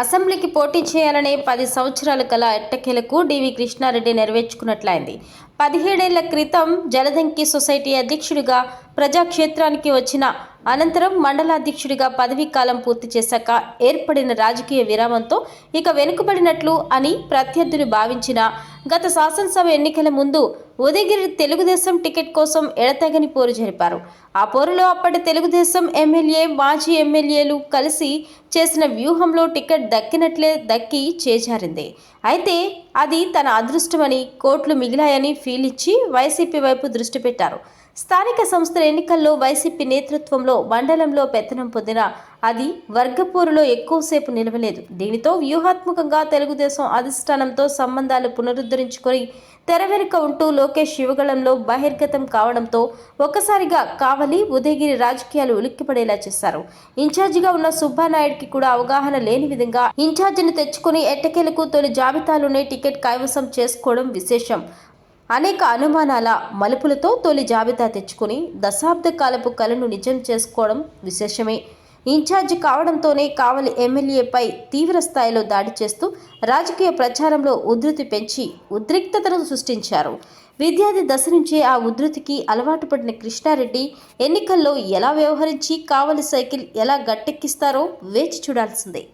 అసెంబ్లీకి పోటీ చేయాలనే పది సంవత్సరాల కల ఎట్టకేలకు డివి కృష్ణారెడ్డి నెరవేర్చుకున్నట్లయింది. పదిహేడేళ్ళ క్రితం జలదంకి సొసైటీ అధ్యక్షుడిగా ప్రజాక్షేత్రానికి వచ్చిన అనంతరం మండలాధ్యక్షుడిగా పదవీ కాలం పూర్తి చేశాక ఏర్పడిన రాజకీయ విరామంతో ఇక వెనుకబడినట్లు అని ప్రత్యర్థులు భావించిన గత శాసనసభ ఎన్నికల ముందు ఉదయగిరి తెలుగుదేశం టికెట్ కోసం ఎడతెగని పోరు జరిపారు. ఆ పోరులో అప్పటి తెలుగుదేశం ఎమ్మెల్యే మాజీ ఎమ్మెల్యేలు కలిసి చేసిన వ్యూహంలో టికెట్ దక్కినట్లే దక్కి చేజారింది. అయితే అది తన అదృష్టమని కోట్లు మిగిలాయని ఫీల్ ఇచ్చి వైసీపీ వైపు దృష్టి పెట్టారు. స్థానిక సంస్థల ఎన్నికల్లో వైసీపీ నేతృత్వంలో మండలంలో పెత్తనం పొందిన అది వర్గపోరులో ఎక్కువసేపు నిలవలేదు. దీనితో వ్యూహాత్మకంగా తెలుగుదేశం అధిష్టానంతో సంబంధాలు పునరుద్ధరించుకొని తెర వెనుక ఉంటూ లోకేష్ యువగళంలో బహిర్గతం కావడంతో ఒక్కసారిగా కావలి ఉదయగిరి రాజకీయాలు ఉలిక్కిపడేలా చేశారు. ఇన్ఛార్జిగా ఉన్న సుబ్బానాయుడికి కూడా అవగాహన లేని విధంగా ఇన్ఛార్జిని తెచ్చుకుని ఎట్టకేలకు తొలి జాబితాలోనే టికెట్ కైవసం చేసుకోవడం విశేషం. అనేక అనుమానాల మలుపులతో తొలి జాబితా తెచ్చుకుని దశాబ్ద కాలపు కలను నిజం చేసుకోవడం విశేషమే. ఇన్ఛార్జి కావడంతోనే కావలి ఎమ్మెల్యేపై తీవ్ర స్థాయిలో దాడి చేస్తూ రాజకీయ ప్రచారంలో ఉధృతి పెంచి ఉద్రిక్తతను సృష్టించారు. విద్యార్థి దశ నుంచే ఆ ఉధృతికి అలవాటు పడిన కృష్ణారెడ్డి ఎన్నికల్లో ఎలా వ్యవహరించి కావలి సైకిల్ ఎలా గట్టెక్కిస్తారో వేచి చూడాల్సిందే.